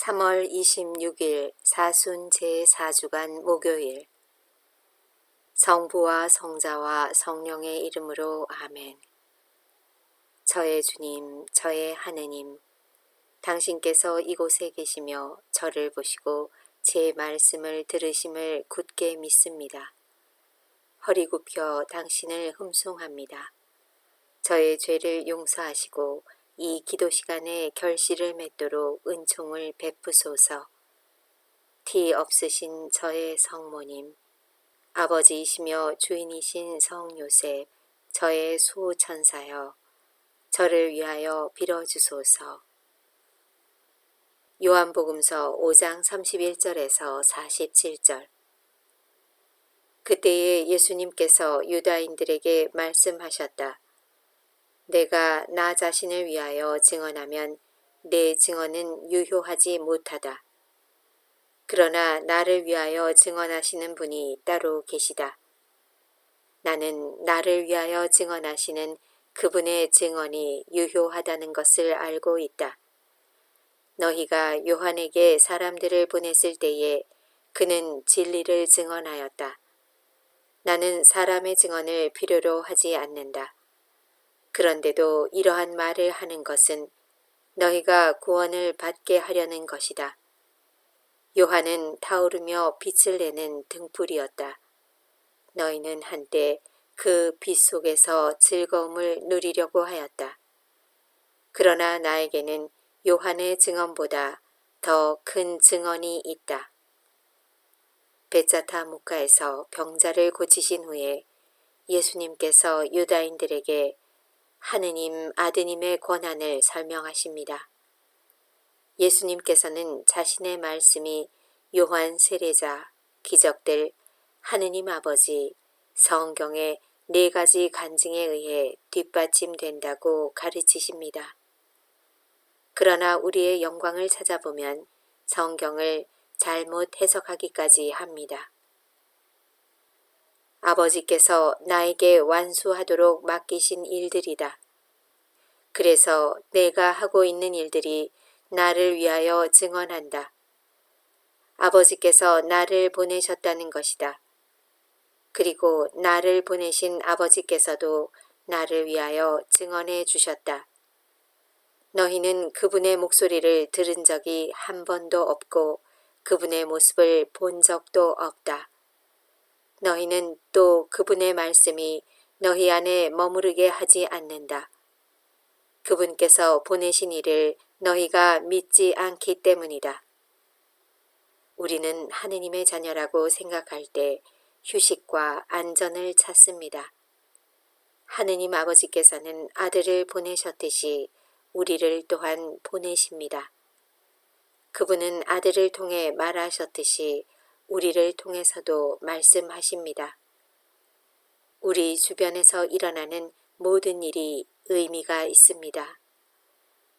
3월 26일 사순 제4주간 목요일 성부와 성자와 성령의 이름으로 아멘 저의 주님, 저의 하느님, 당신께서 이곳에 계시며 저를 보시고 제 말씀을 들으심을 굳게 믿습니다. 허리 굽혀 당신을 흠송합니다. 저의 죄를 용서하시고 이 기도 시간에 결실을 맺도록 은총을 베푸소서. 티 없으신 저의 성모님, 아버지이시며 주인이신 성 요셉, 저의 수호천사여, 저를 위하여 빌어주소서. 요한복음서 5장 31절에서 47절 그때에 예수님께서 유다인들에게 말씀하셨다. 내가 나 자신을 위하여 증언하면 내 증언은 유효하지 못하다. 그러나 나를 위하여 증언하시는 분이 따로 계시다. 나는 나를 위하여 증언하시는 그분의 증언이 유효하다는 것을 알고 있다. 너희가 요한에게 사람들을 보냈을 때에 그는 진리를 증언하였다. 나는 사람의 증언을 필요로 하지 않는다. 그런데도 이러한 말을 하는 것은 너희가 구원을 받게 하려는 것이다. 요한은 타오르며 빛을 내는 등불이었다. 너희는 한때 그 빛 속에서 즐거움을 누리려고 하였다. 그러나 나에게는 요한의 증언보다 더 큰 증언이 있다. 베짜타 무카에서 병자를 고치신 후에 예수님께서 유다인들에게 하느님 아드님의 권한을 설명하십니다. 예수님께서는 자신의 말씀이 요한 세례자, 기적들, 하느님 아버지, 성경의 네 가지 간증에 의해 뒷받침된다고 가르치십니다. 그러나 우리의 영광을 찾아보면 성경을 잘못 해석하기까지 합니다. 아버지께서 나에게 완수하도록 맡기신 일들이다. 그래서 내가 하고 있는 일들이 나를 위하여 증언한다. 아버지께서 나를 보내셨다는 것이다. 그리고 나를 보내신 아버지께서도 나를 위하여 증언해 주셨다. 너희는 그분의 목소리를 들은 적이 한 번도 없고 그분의 모습을 본 적도 없다. 너희는 또 그분의 말씀이 너희 안에 머무르게 하지 않는다. 그분께서 보내신 이를 너희가 믿지 않기 때문이다. 우리는 하느님의 자녀라고 생각할 때 휴식과 안전을 찾습니다. 하느님 아버지께서는 아들을 보내셨듯이 우리를 또한 보내십니다. 그분은 아들을 통해 말하셨듯이 우리를 통해서도 말씀하십니다. 우리 주변에서 일어나는 모든 일이 의미가 있습니다.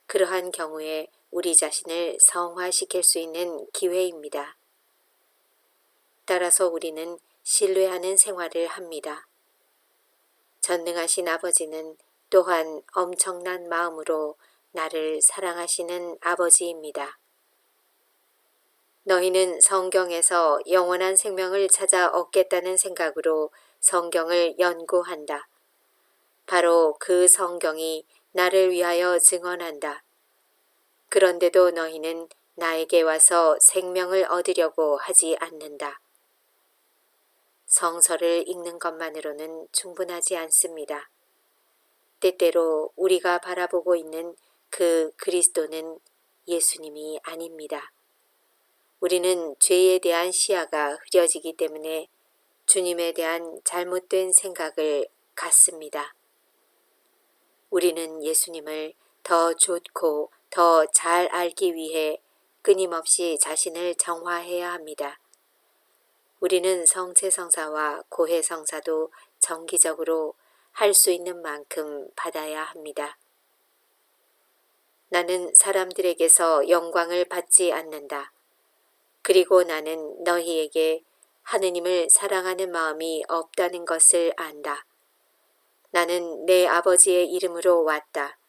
그러한 경우에 우리 자신을 성화시킬 수 있는 기회입니다. 따라서 우리는 신뢰하는 생활을 합니다. 전능하신 아버지는 또한 엄청난 마음으로 나를 사랑하시는 아버지입니다. 너희는 성경에서 영원한 생명을 찾아 얻겠다는 생각으로 성경을 연구한다. 바로 그 성경이 나를 위하여 증언한다. 그런데도 너희는 나에게 와서 생명을 얻으려고 하지 않는다. 성서를 읽는 것만으로는 충분하지 않습니다. 때때로 우리가 바라보고 있는 그 그리스도는 예수님이 아닙니다. 우리는 죄에 대한 시야가 흐려지기 때문에 주님에 대한 잘못된 생각을 갖습니다. 우리는 예수님을 더 좋고 더 잘 알기 위해 끊임없이 자신을 정화해야 합니다. 우리는 성체성사와 고해성사도 정기적으로 할 수 있는 만큼 받아야 합니다. 나는 사람들에게서 영광을 받지 않는다. 그리고 나는 너희에게 하느님을 사랑하는 마음이 없다는 것을 안다. 나는 내 아버지의 이름으로 왔다.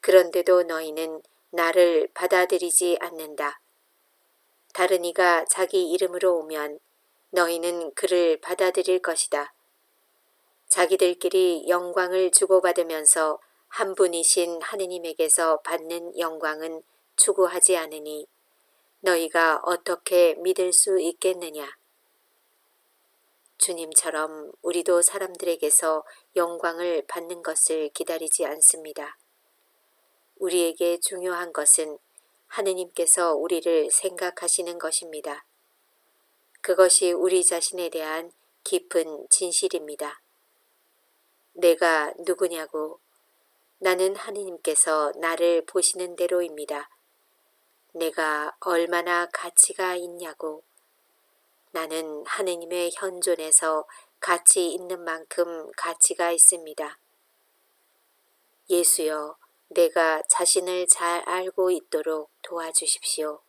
그런데도 너희는 나를 받아들이지 않는다. 다른 이가 자기 이름으로 오면 너희는 그를 받아들일 것이다. 자기들끼리 영광을 주고받으면서 한 분이신 하느님에게서 받는 영광은 추구하지 않으니 너희가 어떻게 믿을 수 있겠느냐? 주님처럼 우리도 사람들에게서 영광을 받는 것을 기다리지 않습니다. 우리에게 중요한 것은 하느님께서 우리를 생각하시는 것입니다. 그것이 우리 자신에 대한 깊은 진실입니다. 내가 누구냐고 나는 하느님께서 나를 보시는 대로입니다. 내가 얼마나 가치가 있냐고 나는 하느님의 현존에서 가치 있는 만큼 가치가 있습니다. 예수여, 내가 자신을 잘 알고 있도록 도와주십시오.